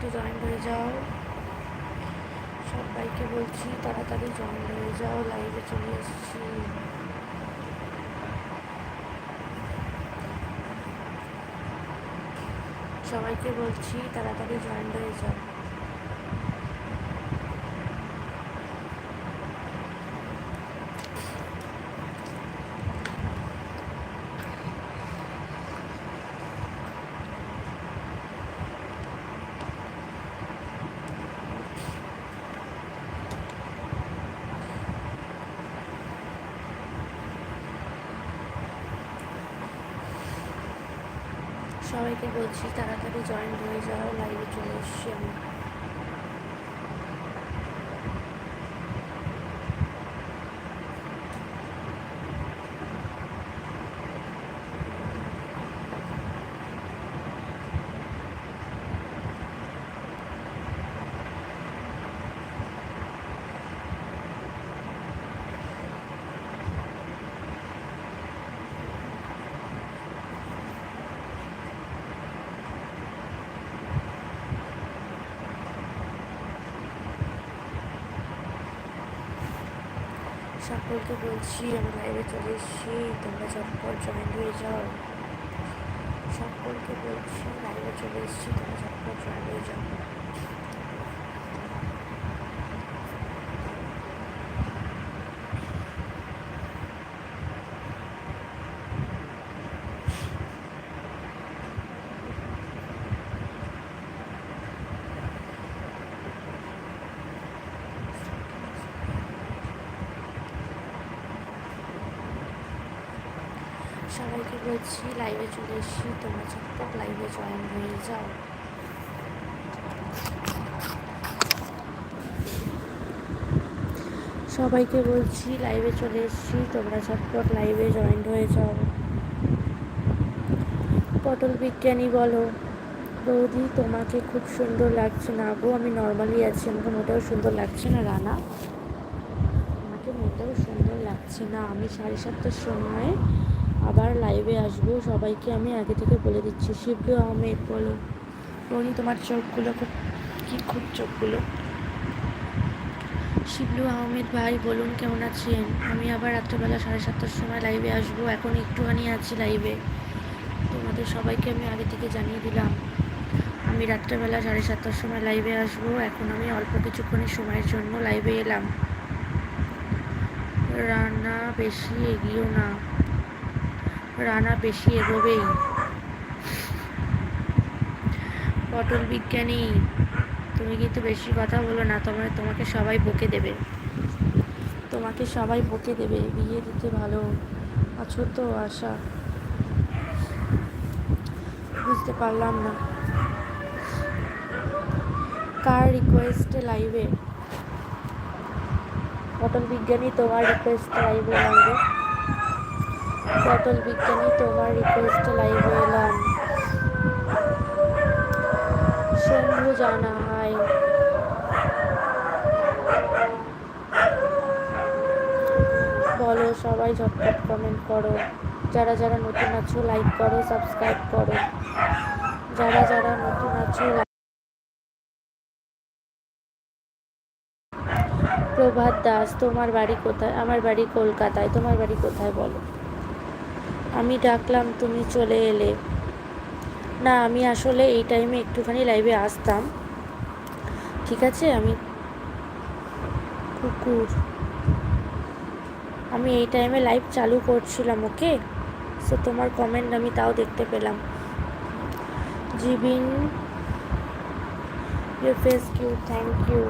একটু জয়েন হয়ে যাও। সবাইকে বলছি, তাড়াতাড়ি জয়েন হয়ে যাও লাইভে চলে এসেছি। সবাইকে বলছি, তাড়াতাড়ি জয়েন হয়ে যাও। সবাইকে বলছি তাড়াতাড়ি জয়েন হয়ে যাও লাইভে চলে এসছি আমি সকলকে বলছি আমি লাইভে চলে এসেছি, তোমরা ঝটপট জয়েন হয়ে যাও। সকলকে বলছি লাইভে চলে এসেছি, তোমরা ঝটপট জয়েন হয়ে যাও। সবাইকে বলছি লাইভে চলে এসেছি, তোমরা ঝটপট লাইভে জয়েন হয়ে যাও। সবাইকে বলছি লাইভে চলে এসেছি, তোমরা ঝটপট লাইভে জয়েন হয়ে যাও। পটল বিজ্ঞানী বলো, বৌদি, তোমাকে খুব সুন্দর লাগছে না গো? আমি নর্মালি আছি, আমাকে মোটেও সুন্দর লাগছে না, রানা। আমাকে মোটেও সুন্দর লাগছে না। আমি সাড়ে সাতটার সময় আবার লাইভে আসব। সবাইকে আমি আগে থেকে বলে দিচ্ছি শিবলু আহমেদ বলো। রনি তোমার চোখগুলো খুব কি খুব চোখগুলো? শিবলু আহমেদ ভাই বলুন কেমন আছেন? আমি আবার রাত্রেবেলা সাড়ে সাতটার সময় লাইভে আসব। এখন একটুখানি আছি লাইভে তোমাদের সবাইকে আমি আগে থেকে জানিয়ে দিলাম। আমি রাত্রেবেলা সাড়ে সাতটার সময় লাইভে আসব। এখন আমি অল্প কিছুক্ষণের সময়ের জন্য লাইভে এলাম। রান্না বেশি এগিয়েও না। রানা বেশি এগোবেই। পটল বিজ্ঞানী, তুমি কিন্তু বেশি কথা বলো না, তোমার, তোমাকে সবাই বকে দেবে। তোমাকে সবাই বকে দেবে, বিয়ে দিতে ভালো আছো তো, আশা। বুঝতে পারলাম না। কার রিকোয়েস্টে লাইভে পটল বিজ্ঞানী তোমার রিকোয়েস্টে লাইভে লাইভে পটল বিজ্ঞানী তোমার রিকোয়েস্টে লাইভে এলাম। শম্ভু জানা হাই বলো সবাই ঝটপট কমেন্ট করো। যারা যারা নতুন আছো লাইক করো সাবস্ক্রাইব করো। যারা যারা নতুন আছো, প্রভাত দাস, তোমার বাড়ি কোথায়? আমার বাড়ি কলকাতায়। তোমার বাড়ি কোথায় বলো? আমি ডাকলাম, তুমি চলে এলে। না, আমি আসলে এই টাইমে একটুখানি লাইভে আসতাম। ঠিক আছে, আমি কুকুর। আমি এই টাইমে লাইভ চালু করছিলাম ওকে সো তোমার কমেন্ট আমি তাও দেখতে পেলাম। জিবিন ইউর ফেস কিউ থ্যাংক ইউ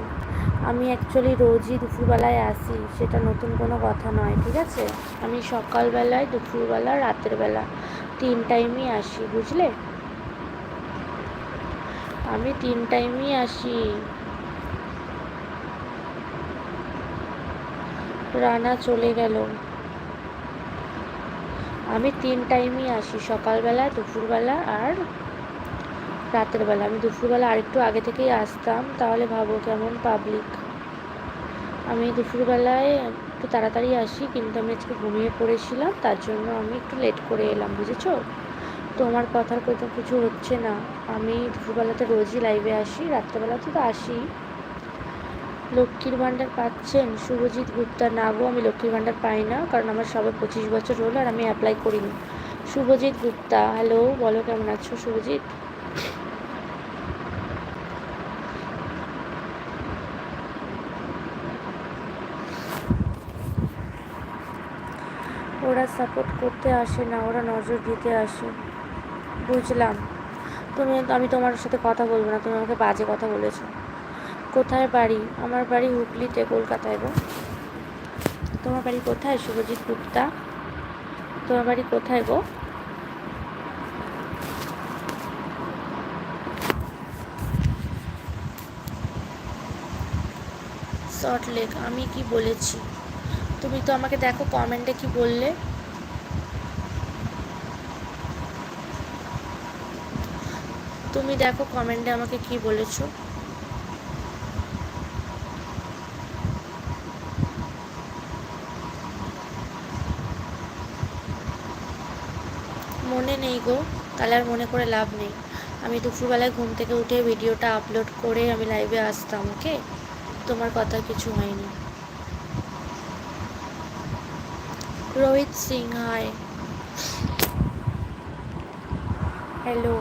আমি অ্যাকচুয়ালি রোজই দুপুরবেলায় আসি, সেটা নতুন কোনো কথা নয়, ঠিক আছে? আমি সকালবেলায়, দুপুরবেলা, রাতের বেলা তিন টাইমই আসি, বুঝলে? আমি তিন টাইমই আসি। রানা চলে গেল। আমি তিন টাইমই আসি, সকালবেলা, দুপুরবেলা আর রাতের বেলা। আমি দুপুরবেলা আরেকটু আগে থেকেই আসতাম, তাহলে ভাবো কেমন পাবলিক আমি দুপুরবেলায় একটু তাড়াতাড়ি আসি, কিন্তু আমি আজকে ঘুমিয়ে পড়েছিলাম, তার জন্য আমি একটু লেট করে এলাম, বুঝেছ? তোমার কথার কথা কিছু হচ্ছে না। আমি দুপুরবেলাতে রোজই লাইভে আসি রাত্রেবেলাতে তো আসি। লক্ষ্মীর ভাণ্ডার পাচ্ছেন শুভজিৎ গুপ্তা? না গো, আমি লক্ষ্মীর ভাণ্ডার পাই না, কারণ আমার সবে পঁচিশ বছর হলো আর আমি অ্যাপ্লাই করিনি। শুভজিৎ গুপ্তা হ্যালো বলো কেমন আছো শুভজিৎ? ওরা সাপোর্ট করতে আসে না, ওরা নজর দিতে আসে। বুঝলাম। তুমি, আমি তোমার সাথে কথা বলব না, তুমি আমাকে বাজে কথা বলেছ। কোথায় বাড়ি? আমার বাড়ি হুগলিতে, কলকাতায় গো। তোমার বাড়ি কোথায়, শুভজিৎ গুপ্তা? তোমার বাড়ি কোথায় গো? শর্ট লেক, আমি কি বলেছি? তুমি তো আমাকে দেখো কমেন্টে কি বললে। তুমি দেখো কমেন্টে আমাকে কি বলেছ। মনে নেই গো তাহলে আর মনে করে লাভ নেই। আমি দুপুরবেলায় ঘুম থেকে উঠে ভিডিওটা আপলোড করে আমি লাইভে আসতাম ওকে তোমার কথা কিছু হয়নি रोहित सिंह हाय हेलो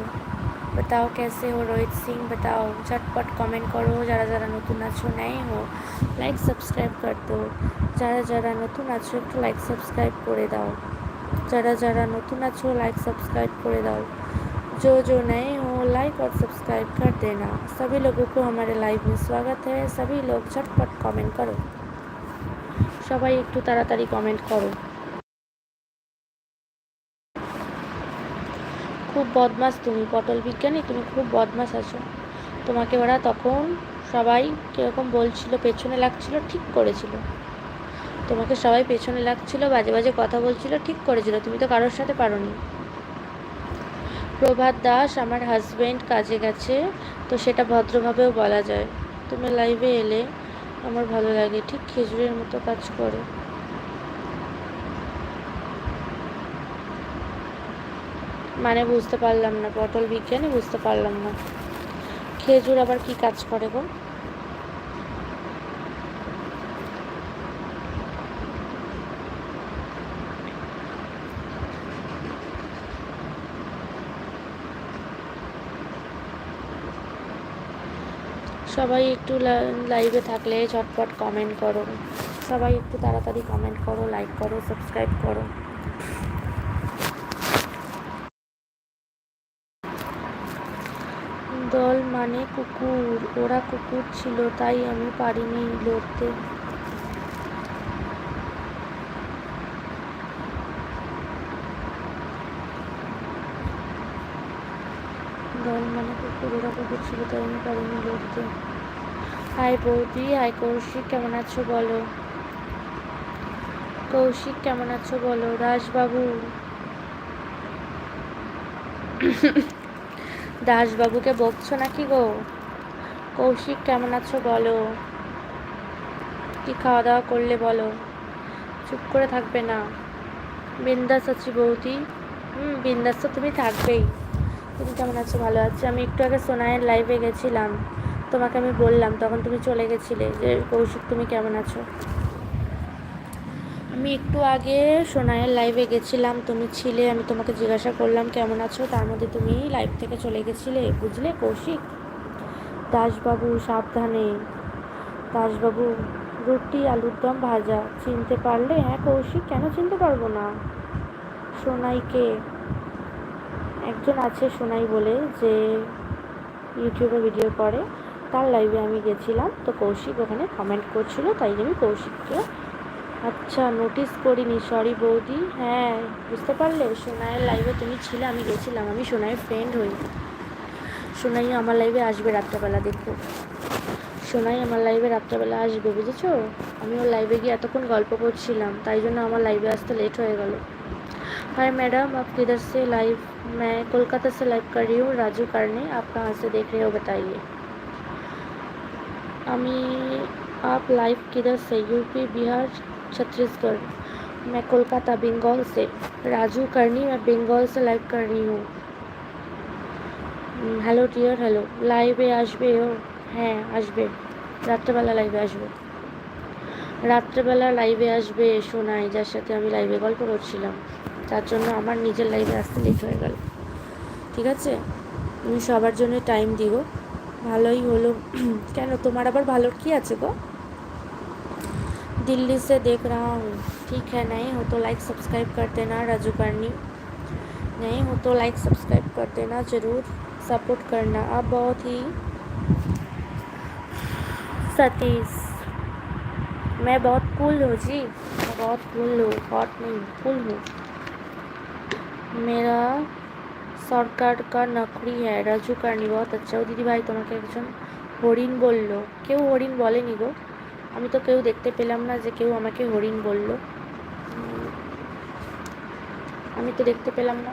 बताओ कैसे हो रोहित सिंह बताओ झटपट कमेंट करो যারা যারা নতুন আছো নেই হো লাইক সাবস্ক্রাইব কর দো যারা যারা নতুন আছো একটু লাইক সাবস্ক্রাইব করে দাও যারা যারা নতুন আছো लाइक सब्सक्राइब করে দাও जो जो नए हो लाइक और सब्सक्राइब कर देना सभी लोगों को हमारे लाइव में स्वागत है सभी लोग झटपट कमेंट करो সবাই একটু তাড়াতাড়ি কমেন্ট করো খুব বদমাস তুমি পটল বিজ্ঞানী তুমি খুব বদমাস আছো তোমাকে ওরা তখন সবাই কীরকম বলছিল পেছনে লাগছিল ঠিক করেছিল তোমাকে সবাই পেছনে লাগছিল বাজে বাজে কথা বলছিল ঠিক করেছিল তুমি তো কারোর সাথে পারোনি প্রভাত দাস, আমার হাজব্যান্ড কাজে গেছে, তো সেটা ভদ্রভাবেও বলা যায়। তুমি লাইভে এলে আমার ভালো লাগে, ঠিক খেজুরের মতো কাজ করে। মানে বুঝতে পারলাম না, পটল বিজ্ঞানী বুঝতে পারলাম না। খেজুর আবার কি কাজ করে গো? সবাই একটু লাইভে থাকলে ঝটপট কমেন্ট করো। সবাই একটু তাড়াতাড়ি কমেন্ট করো লাইক করো সাবস্ক্রাইব করো। দল মানে কুকুর, ওরা কুকুর ছিল, তাই আমি পারিনি লড়তে। দল মানে লড়তে হাই বৌদি, হাই কৌশিক, কেমন আছো বলো? কৌশিক, কেমন আছো বলো? রাজবাবু দাসবাবুকে বকছো নাকি গো? কৌশিক, কেমন আছো বলো? কি খাওয়া দাওয়া করলে বলো? চুপ করে থাকবে না। বিন্দাস আছি বৌদি। হুম, বিন্দাস তো তুমি থাকবেই। তুমি কেমন আছো? ভালো আছো। আমি একটু আগে সোনায়ের লাইভে গেছিলাম। তোমাকে আমি বললাম, তখন তুমি চলে গেছিলে যে, কৌশিক, তুমি কেমন আছো? আমি একটু আগে সোনায়ের লাইভে গেছিলাম। তুমি ছিলে, আমি তোমাকে জিজ্ঞাসা করলাম, কেমন আছো? তার মধ্যে তুমি লাইভ থেকে চলে গেছিলে, বুঝলে কৌশিক? দাসবাবু, সাবধানে। দাসবাবু, রুটি, আলুর দম ভাজা। চিনতে পারলে? হ্যাঁ কৌশিক, কেন চিনতে পারব না? সোনাইকে একজন আছে সোনাই বলে, যে ইউটিউবে ভিডিও করে। তার লাইভে আমি গেছিলাম, তো কৌশিক ওখানে কমেন্ট করছিল, তাই আমি কৌশিককে আচ্ছা নোটিস করিনি সরি বৌদি। হ্যাঁ বুঝতে পারলে? সোনাইয়ের লাইভে তুমি ছিলে, আমি গেছিলাম। আমি সোনাইয়ের ফ্রেন্ড হই। সোনাই আমার লাইভে আসবে রাত্রেবেলা, দেখো। সোনাই আমার লাইভে রাত্রেবেলা আসবে, বুঝেছ? আমি ওর লাইভে গিয়ে এতক্ষণ গল্প করছিলাম, তাই জন্য আমার লাইভে আসতে লেট হয়ে গেল। हाय मैडम आप किधर से लाइव मैं कोलकाता से लाइव कर रही हूँ राजू करने आप कहाँ से देख रहे हो बताइए আমি आप लाइव किधर से यूपी बिहार छत्तीसगढ़ मैं कोलकाता बंगाल से राजू करनी मैं बंगाल से लाइव कर रही हूँ হ্যালো ডিয়ার হ্যালো লাইভে আসবে ও হ্যাঁ আসবে রাত্রেবেলা লাইভে আসবে রাত্রেবেলা লাইভে আসবে শোনাই যার সাথে আমি লাইভে গল্প করছিলাম তার জন্য আমার নিজের লাইভে আসতে লেট হয়ে গেল ঠিক আছে আমি সবার জন্য টাইম দিব ভালোই হলো কেন তোমার আবার ভালোর কি আছে গো दिल्ली से देख रहा हूँ ठीक है नहीं हो तो लाइक सब्सक्राइब कर देना राजू करनी नहीं हो तो लाइक सब्सक्राइब कर देना ज़रूर सपोर्ट करना आप बहुत ही सतीश मैं बहुत कूल हूँ जी मैं बहुत कूल हूँ हॉट नहीं कूल हूँ मेरा সরকার কা নকরি হ্যাঁ রাজু কার্নি বহুত আচ্ছা ও দিদি ভাই তোমাকে একজন হরিণ বলল কেউ হরিণ বলেনি গো আমি তো কেউ দেখতে পেলাম না যে কেউ আমাকে হরিণ বলল আমি তো দেখতে পেলাম না